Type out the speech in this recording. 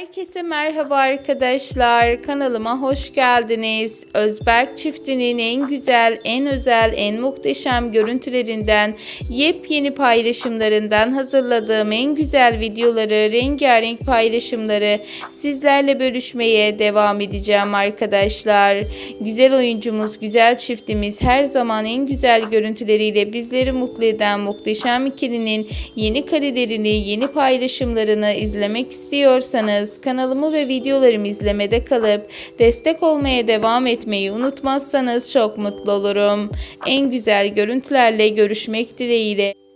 Herkese merhaba arkadaşlar. Kanalıma hoş geldiniz. Özberk çiftinin en güzel, en özel, en muhteşem görüntülerinden, yepyeni paylaşımlarından hazırladığım en güzel videoları, rengarenk paylaşımları sizlerle bölüşmeye devam edeceğim arkadaşlar. Güzel oyuncumuz, güzel çiftimiz her zaman en güzel görüntüleriyle bizleri mutlu eden muhteşem ikilinin yeni karelerini, yeni paylaşımlarını izlemek istiyorsanız kanalımı ve videolarımı izlemede kalıp destek olmaya devam etmeyi unutmazsanız çok mutlu olurum. En güzel görüntülerle görüşmek dileğiyle.